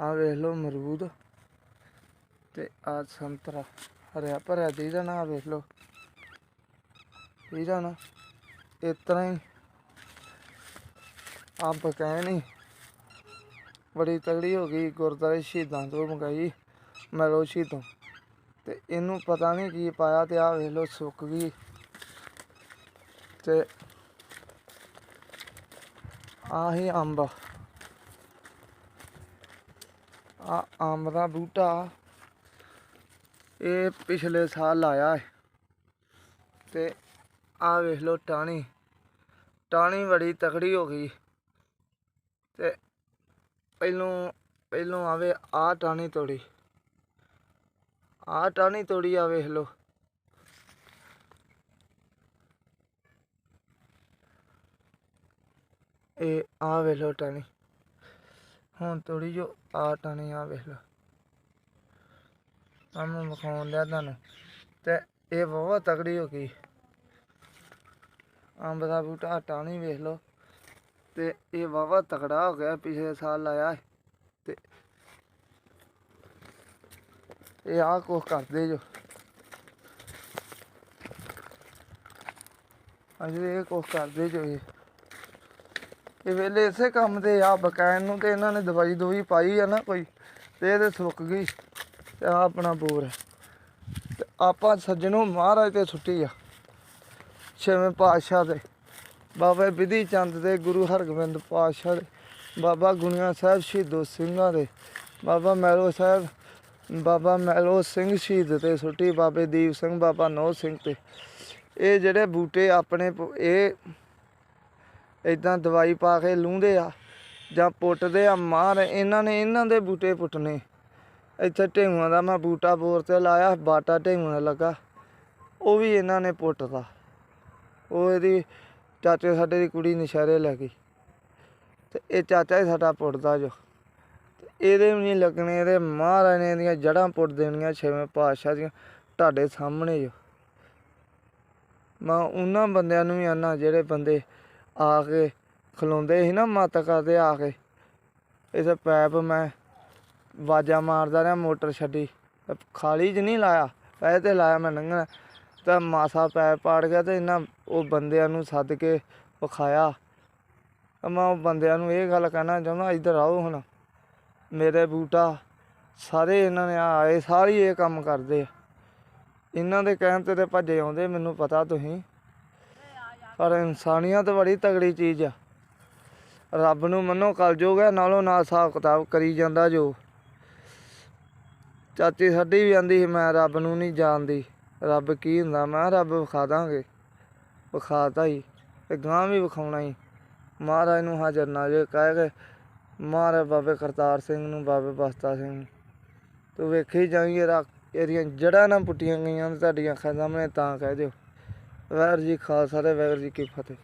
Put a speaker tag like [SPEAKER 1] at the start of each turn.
[SPEAKER 1] ਆ ਵੇਖ ਲਓ ਅਮਰੂਦ ਤੇ ਆ ਸੰਤਰਾ, ਹਰਿਆ ਭਰਿਆ ਦੀਦਾ ਨਾ, ਆਹ ਵੇਖ ਲਓ। ਇਹਦਾ ਨਾ ਇਸ ਤਰ੍ਹਾਂ ਹੀ ਅੰਬ ਕਹੇ ਨਹੀਂ ਬੜੀ ਤਗੜੀ ਹੋ ਗਈ, ਗੁਰਦੁਆਰੇ ਸ਼ਹੀਦਾਂ ਤੋਂ ਮੰਗਾਈ ਮੈਲੋ ਸ਼ਹੀਦੋਂ। ਤੇ ਇਹਨੂੰ ਪਤਾ ਨਹੀਂ ਕੀ ਪਾਇਆ ਤੇ ਆ ਵੇਖ ਲਓ ਸੁੱਕ ਗਈ। ਤੇ ਆਹੀ ਅੰਬ। ਆ ਅੰਬ ਦਾ ਬੂਟਾ। ਇਹ ਪਿਛਲੇ ਸਾਲ ਲਾਇਆ ਹੈ ਤੇ ਆ ਵੇਖ ਲਓ ਟਾਣੀ ਟਾਣੀ ਬੜੀ ਤਕੜੀ ਹੋ ਗਈ। ਤੇ ਪਹਿਲੋਂ ਪਹਿਲੋਂ ਆਵੇ ਆ ਟਾਣੀ ਤੋੜੀ। ਆ ਟਾਣੀ ਤੋੜੀ ਆ ਵੇਖ ਲਓ। ਇਹ ਆ ਵੇਖ ਲਓ ਟਾਣੀ ਹੁਣ ਤੋੜੀ ਜੋ ਆ ਟਾਣੀ ਆ, ਵੇਖ ਲਓ ਆ ਵਿਖਾਉਣ ਲਿਆ ਤੁਹਾਨੂੰ। ਤੇ ਇਹ ਬਹੁਤ ਤਕੜੀ ਹੋ ਗਈ। ਅੰਬ ਦਾ ਬੂਟਾ ਟਾਣੀ ਵੇਖ ਲਓ। ਤੇ ਇਹ ਵਾਵਾ ਤਕੜਾ ਹੋ ਗਿਆ, ਪਿਛਲੇ ਸਾਲ ਲਾਇਆ ਤੇ ਇਹ ਆ ਕੁਛ ਕਰਦੇ ਜੋ। ਅਜੇ ਇਹ ਕੁਛ ਕਰਦੇ ਜੋ ਇਹ। ਇਹ ਵੇਲੇ ਇਸੇ ਕੰਮ ਤੇ ਆ ਬਕਾਇਨ ਨੂੰ ਤੇ ਇਹਨਾਂ ਨੇ ਦਵਾਈ ਦਵਾਈ ਪਾਈ ਆ ਨਾ ਕੋਈ, ਤੇ ਇਹ ਤੇ ਸੁੱਕ ਗਈ, ਤੇ ਆ ਆਪਣਾ ਬੋਰ ਹੈ। ਤੇ ਆਪਾਂ ਸੱਜਣੋਂ ਮਹਾਰਾਜ ਤੇ ਛੁੱਟੀ ਆ, ਛੇਵੇਂ ਪਾਤਸ਼ਾਹ ਦੇ। ਬਾਬਾ ਵਿਧੀ ਚੰਦ ਦੇ, ਗੁਰੂ ਹਰਗੋਬਿੰਦ ਪਾਤਸ਼ਾਹ ਦੇ, ਬਾਬਾ ਗੁਣੀਆ ਸਾਹਿਬ ਸ਼ਹੀਦੋ ਸਿੰਘਾਂ ਦੇ, ਬਾਬਾ ਮੈਲੋ ਸਾਹਿਬ, ਬਾਬਾ ਮੈਲੋ ਸਿੰਘ ਸ਼ਹੀਦ ਤੇ ਛੁੱਟੀ ਬਾਬੇ ਦੀਪ ਸਿੰਘ, ਬਾਬਾ ਨੋ ਸਿੰਘ ਤੇ। ਇਹ ਜਿਹੜੇ ਬੂਟੇ ਆਪਣੇ ਇਹ ਇਦਾਂ ਦਵਾਈ ਪਾ ਕੇ ਲੂੰਦੇ ਆ ਜਾਂ ਪੁੱਟਦੇ ਆ ਮਾਰ, ਇਹਨਾਂ ਨੇ ਇਹਨਾਂ ਦੇ ਬੂਟੇ ਪੁੱਟਨੇ ਇੱਥੇ ਢੇੂਆਂ ਦਾ ਮੈਂ ਬੂਟਾ ਬੋਰ ਤੇ ਲਾਇਆ, ਬਾਟਾ ਢੇੂਆਂ ਦਾ ਲੱਗਾ। ਉਹ ਵੀ ਇਹਨਾਂ ਨੇ ਪੁੱਟਦਾ ਉਹ ਇਹਦੀ ਚਾਚੇ ਸਾਡੇ ਦੀ ਕੁੜੀ ਨਸ਼ਹਿਰੇ ਲੈ ਗਈ। ਤੇ ਇਹ ਚਾਚਾ ਹੀ ਸਾਡਾ ਪੁੱਟਦਾ ਜੋ। ਇਹਦੇ ਵੀ ਨਹੀਂ ਲੱਗਣੇ, ਇਹਦੇ ਮਹਾਰਾਣੇ ਨੇ ਇਹਦੀਆਂ ਜੜਾਂ ਪੁੱਟ ਦੇਣੀਆਂ, ਛੇਵੇਂ ਪਾਤਸ਼ਾਹ ਦੀਆਂ, ਤੁਹਾਡੇ ਸਾਹਮਣੇ ਜੋ। ਮੈਂ ਉਹਨਾਂ ਬੰਦਿਆਂ ਨੂੰ ਵੀ ਆਨਾ, ਜਿਹੜੇ ਬੰਦੇ ਆ ਕੇ ਖਲੋਂਦੇ ਸੀ ਨਾ ਮਾਤਾ ਕਰਦੇ ਆ ਕੇ ਇਸੇ ਪੈਪ ਮੈਂ ਵਾਜਾ ਮਾਰਦਾ ਰਿਹਾ, ਮੋਟਰ ਛੱਡੀ। ਖਾਲੀ 'ਚ ਨਹੀਂ ਲਾਇਆ, ਪੈਸੇ ਤੇ ਲਾਇਆ ਮੈਂ ਲੰਘਣਾ। ਤਾਂ ਮਾਸਾ ਪੈਪ ਪਾੜ ਗਿਆ ਤੇ ਇਹਨਾਂ ਉਹ ਬੰਦਿਆਂ ਨੂੰ ਸੱਦ ਕੇ ਵਿਖਾਇਆ। ਮੈਂ ਉਹ ਬੰਦਿਆਂ ਨੂੰ ਇਹ ਗੱਲ ਕਹਿਣਾ ਚਾਹੁੰਦਾ, ਇੱਧਰ ਆਓ ਹੁਣ। ਮੇਰੇ ਬੂਟਾ, ਸਾਰੇ ਇਹਨਾਂ ਨੇ ਆਏ, ਸਾਰੇ ਇਹ ਕੰਮ ਕਰਦੇ ਆ। ਇਹਨਾਂ ਦੇ ਕਹਿਣ ਤੇ ਤੇ ਭੱਜੇ ਆਉਂਦੇ, ਮੈਨੂੰ ਪਤਾ ਤੁਸੀਂ। ਪਰ ਇਨਸਾਨੀਅਤ ਬੜੀ ਤਗੜੀ ਚੀਜ਼ ਆ। ਰੱਬ ਨੂੰ ਮੰਨੋ ਕਲ ਹੈ, ਨਾਲੋਂ ਨਾਲ ਹਿਸਾਬ ਕਿਤਾਬ ਕਰੀ ਜਾਂਦਾ ਜੋ। ਚਾਚੀ ਸਾਡੀ ਵੀ ਆਂਦੀ ਸੀ, ਮੈਂ ਰੱਬ ਨੂੰ ਨਹੀਂ ਜਾਣਦੀ। ਰੱਬ ਕੀ ਹੁੰਦਾ? ਮੈਂ ਰੱਬ ਵਿਖਾ ਦਾਂਗੇ। ਵਿਖਾਤਾ ਹੀ, ਤੇ ਗਾਂ ਵੀ ਵਿਖਾਉਣਾ ਹੀ। ਮਹਾਰਾਜ ਨੂੰ ਹਾਜ਼ਰ ਨਾ ਜੇ, ਕਹਿ ਕੇ, ਮਹਾਰਾਜ ਬਾਬੇ ਕਰਤਾਰ ਸਿੰਘ ਨੂੰ, ਬਾਬੇ ਬਸਤਾ ਸਿੰਘ ਨੂੰ। ਤੂੰ ਵੇਖੀ ਜਾਈਏ ਰਾ ਇਹਦੀਆਂ ਜੜ੍ਹਾਂ ਨਾ ਪੁੱਟੀਆਂ ਗਈਆਂ ਤੁਹਾਡੀਆਂ ਅੱਖਾਂ ਸਾਹਮਣੇ ਤਾਂ ਕਹਿ ਦਿਓ। ਵਾਹਿਗੁਰੂ ਜੀ ਖਾਲਸਾ ਤੇ ਵਾਹਿਗੁਰੂ ਜੀ ਕੀ ਫਤਿਹ।